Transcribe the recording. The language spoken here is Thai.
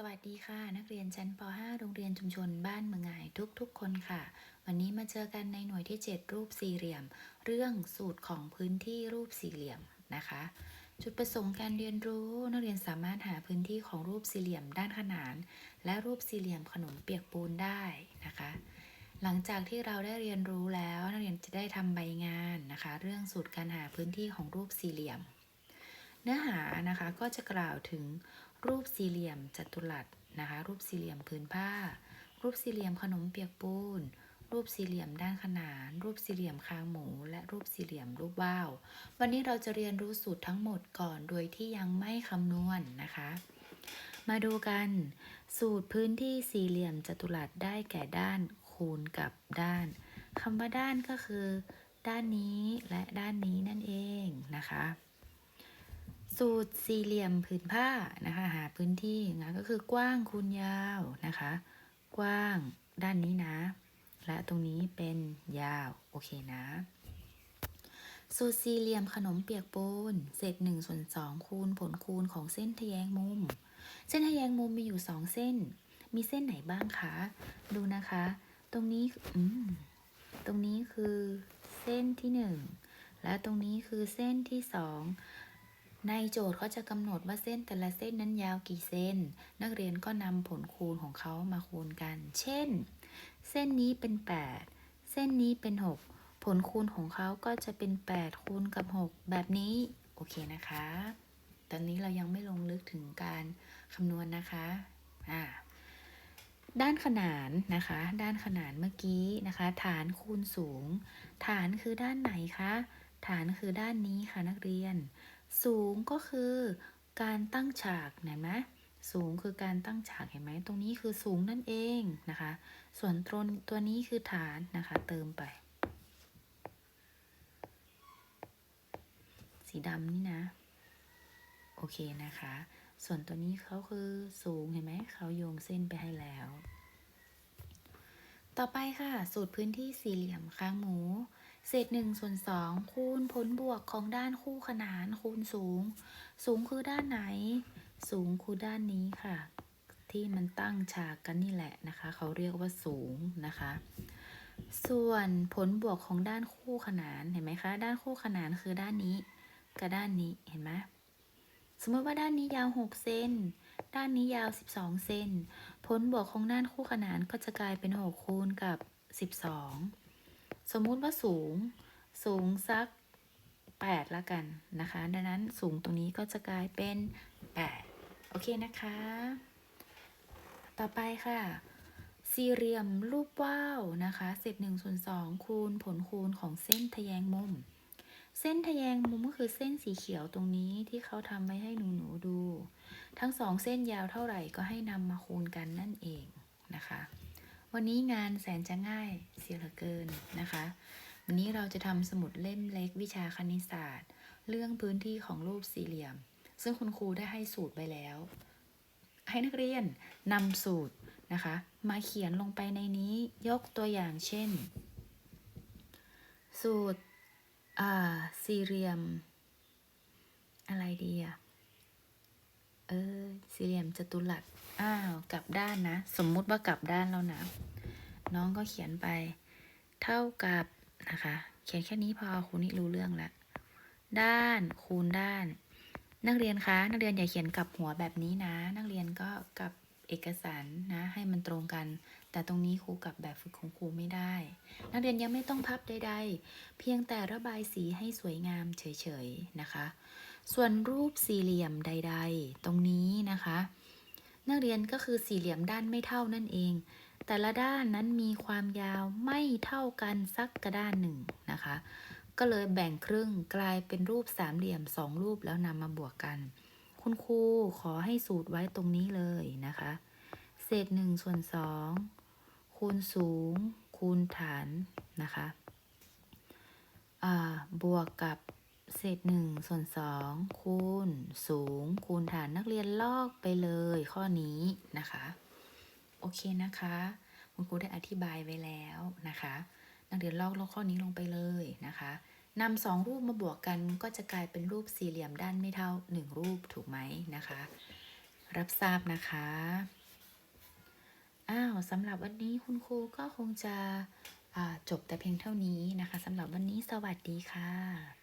สวัสดีค่ะ นักเรียนชั้นป .5 โรงเรียนชุมชนบ้านเมืองหงทุกๆ คนค่ะ วันนี้มาเจอกันในหน่วยที่ 7 รูปสี่เหลี่ยม เรื่องสูตรของพื้นที่รูปสี่เหลี่ยมนะคะ จุดประสงค์การเรียนรู้ นักเรียนสามารถหาพื้นที่ของรูปสี่เหลี่ยมด้านขนาน และรูปสี่เหลี่ยมขนมเปียกปูนได้นะคะ หลังจากที่เราได้เรียนรู้แล้วนักเรียนจะได้ทำใบงานนะคะ เรื่องสูตรการหาพื้นที่ของรูปสี่เหลี่ยม เนื้อหานะคะก็จะกล่าวถึง รูปสี่เหลี่ยมจัตุรัสนะคะ รูปสี่เหลี่ยมพื้นผ้า รูปสี่เหลี่ยมขนมเปียกปูน รูปสี่เหลี่ยมด้านขนาน รูปสี่เหลี่ยมคางหมู และรูปสี่เหลี่ยมรูปว่าว วันนี้เราจะเรียนรู้สูตรทั้งหมดก่อนโดยที่ยังไม่คำนวณนนะคะ มาดูกัน สูตรพื้นที่สี่เหลี่ยมจัตุรัสได้แก่ด้านคูณกับด้านคำว่าด้านก็คือ ด้านนี้และด้านนี้นั่นเองนะคะ สูตรสี่เหลี่ยมผืนผ้านะคะ หาพื้นที่นะก็คือกว้างคูณยาวนะคะ กว้างด้านนี้นะ และตรงนี้เป็นยาว โอเคนะ สูตรสี่เหลี่ยมขนมเปียกปูนเศษ1ส่วน2คูณผลคูณของเส้นทแยงมุม เส้นทแยงมุมมีอยู่ 2 เส้น มีเส้นไหนบ้างคะ ดูนะคะ ตรงนี้อืมตรงนี้คือเส้นที่ 1 และตรงนี้คือเส้นที่ 2 ในโจทย์เขาจะกำหนดว่าเส้นแต่ละเส้นนั้นยาวกี่เส้น นักเรียนก็นำผลคูณของเขามาคูณกัน เช่น เส้นนี้เป็น 8 เส้นนี้เป็น 6 ผลคูณของเขาก็จะเป็น 8 คูณกับ 6 แบบนี้ โอเคนะคะ ตอนนี้เรายังไม่ลงลึกถึงการคำนวณนะคะอ่าด้านขนานนะคะ ด้านขนานเมื่อกี้นะคะ ฐานคูณสูง ฐานคือด้านไหนคะ ฐานคือด้านนี้ค่ะนักเรียน สูงก็คือการตั้งฉากเห็นไหมสูงคือการตั้งฉากเห็นไหมตรงนี้คือสูงนั่นเองนะคะ ส่วนตรงตัวนี้คือฐานนะคะ เติมไป สีดำนี่นะ โอเคนะคะ ส่วนตัวนี้เขาคือสูงเห็นไหมเขาโยงเส้นไปให้แล้ว ต่อไปค่ะ สูตรพื้นที่สี่เหลี่ยมค้างหมู เศษ1ส่วน2คูณผลบวกของด้านคู่ขนานคูณสูง สูงคือด้านไหน สูงคือด้านนี้ค่ะ ที่มันตั้งฉากกันนี่แหละนะคะ เขาเรียกว่าสูงนะคะ ส่วนผลบวกของด้านคู่ขนานเห็นไหมคะ ด้านคู่ขนานคือด้านนี้กับด้านนี้เห็นไหมสมมติว่าด้านนี้ยาว6เซนด้านนี้ยาว 12 เซนผลบวกของด้านคู่ขนานก็จะกลายเป็น 6 คูณกับ 12 สมมุติว่าสูงสูงสัก 8 ละกันนะคะ ดังนั้นสูงตรงนี้ก็จะกลายเป็น 8 โอเคนะคะ ต่อไปค่ะ สี่เหลี่ยมรูปว่าวนะคะเศษ1ส่วน2คูณผลคูณของเส้นทะแยงมุม เส้นทะแยงมุมก็คือเส้นสีเขียวตรงนี้ที่เขาทำไว้ให้หนูๆดู ทั้งสองเส้นยาวเท่าไหร่ก็ให้นำมาคูณกันนั่นเองนะคะ วันนี้งานแสนจะง่ายเสียเหลือเกินนะคะ วันนี้เราจะทำสมุดเล่มเล็กวิชาคณิตศาสตร์ เรื่องพื้นที่ของรูปสี่เหลี่ยม ซึ่งคุณครูได้ให้สูตรไปแล้ว ให้นักเรียนนำสูตรนะคะ มาเขียนลงไปในนี้ยกตัวอย่างเช่น สูตรอ่าสี่เหลี่ยม อะไรดีอะ เออสี่เหลี่ยมจัตุรัสอ้าวกลับด้านนะ สมมุติว่ากลับด้านแล้วนะ น้องก็เขียนไป เท่ากับนะคะ เขียนแค่นี้พอครูนี่รู้เรื่องล้วด้านคูณด้าน นักเรียนคะ นักเรียนอย่าเขียนกลับหัวแบบนี้นะ นักเรียนก็กลับเอกสารนะ ให้มันตรงกัน แต่ตรงนี้ครูกลับแบบฝึกของครูไม่ได้ นักเรียนยังไม่ต้องพับใด ๆ เพียงแต่ระบายสีให้สวยงามเฉยๆนะคะ ส่วนรูปสี่เหลี่ยมใด ๆ ตรงนี้นะคะ นักเรียนก็คือสี่เหลี่ยมด้านไม่เท่านั่นเอง แต่ละด้านนั้นมีความยาวไม่เท่ากันสักกระด้านหนึ่งนะคะ ก็เลยแบ่งครึ่งกลายเป็นรูปสามเหลี่ยมสองรูปแล้วนำมาบวกกัน คุณครูขอให้สูตรไว้ตรงนี้เลยนะคะ เศษหนึ่งส่วนสองคูณสูง คูณฐานนะคะบวกกับ เศษหนึ่งส่วนสองคูณสูง คูณฐานนักเรียนลอกไปเลยข้อนี้นะคะ โอเคนะคะ คุณครูได้อธิบายไว้แล้วนะคะ นักเรียนลอกลอกข้อนี้ลงไปเลยนะคะนำสองรูปมาบวกกันก็จะกลายเป็นรูปสี่เหลี่ยมด้านไม่เท่าหนึ่งรูปถูกไหมนะคะ รับทราบนะคะอ้าวสำหรับวันนี้คุณครูก็คงจะจบแต่เพียงเท่านี้นะคะสำหรับวันนี้สวัสดีค่ะ